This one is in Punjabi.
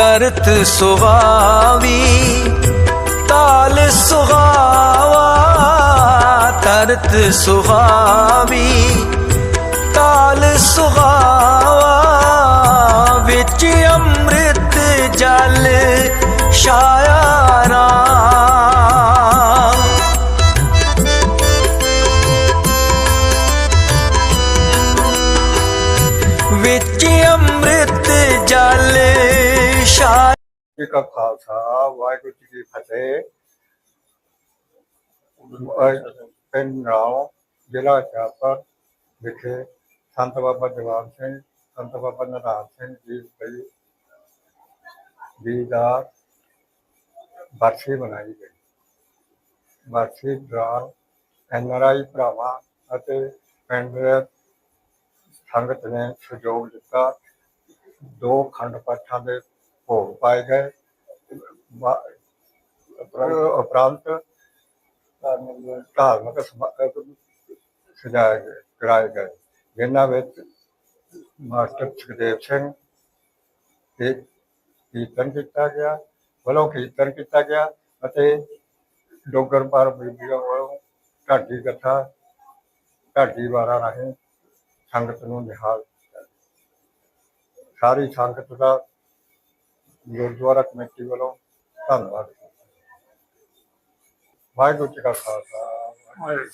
ਕਰਤ ਸੁਹਾਵੀ ਤਾਲ ਸੁਹਾਵਾ, ਤਰਤ ਸੁਹਾਵੀ, ਤਾਲ ਸੁਹਾਵਾ, ਵਿੱਚ ਅੰਮ੍ਰਿਤ ਜਲ ਛਾਇਆ ਰਾਮ। ਵਿੱਚ ਅੰਮ੍ਰਿਤ ਜੀ ਕਾ ਖਾਲਸਾ, ਵਾਹਿਗੁਰੂ ਜੀ ਕੀ ਫਤਿਹ। ਪਿੰਡ ਰਾਓ ਜ਼ਿਲ੍ਹਾ ਚਾਪਰ ਵਿਖੇ ਸੰਤ ਬਾਬਾ ਜਵਾਨ ਸਿੰਘ, ਸੰਤ ਬਾਬਾ ਨਰਾਨ ਸਿੰਘ ਜੀ ਦੀ ਜੀ ਦਾ ਬਰਸੀ ਮਨਾਈ ਗਈ। ਬਰਸੀ ਦੌਰਾਨ ਐਨਆਰਆਈ ਭਰਾਵਾਂ ਅਤੇ ਪਿੰਡ ਸੰਗਤ ਨੇ ਸਹਿਯੋਗ ਦਿੱਤਾ। ਦੋ ਖੰਡ ਪਾਠਾਂ ਦੇ ਭੋਗ ਪਾਏ ਗਏ ਉਪਰੰਤ ਧਾਰਮਿਕ ਸਮਾਗਮ ਸਜਾਏ ਗਏ, ਕਰਾਏ ਗਏ ਜਿਨ੍ਹਾਂ ਵਿੱਚ ਮਾਸਟਰ ਸੁਖਦੇਵ ਸਿੰਘ ਤੇ ਕੀਰਤਨ ਕੀਤਾ ਗਿਆ, ਵੱਲੋਂ ਕੀਰਤਨ ਕੀਤਾ ਗਿਆ ਅਤੇ ਡੋਗਰ ਪਰ ਬੀਬੀਆਂ ਵੱਲੋਂ ਢਾਡੀ ਕਥਾ, ਢਾਡੀ ਵਾਰਾਂ ਰਾਹੀਂ ਸੰਗਤ ਨੂੰ ਨਿਹਾਲ ਕੀਤਾ। ਸਾਰੀ ਸੰਗਤ ਦਾ ਗੁਰਦੁਆਰਾ ਕਮੇਟੀ ਵੱਲੋਂ ਧੰਨਵਾਦ। ਵਾਹਿਗੁਰੂ ਜੀ ਕਾ ਖਾਲਸਾ ਵਾਹਿਗੁਰੂ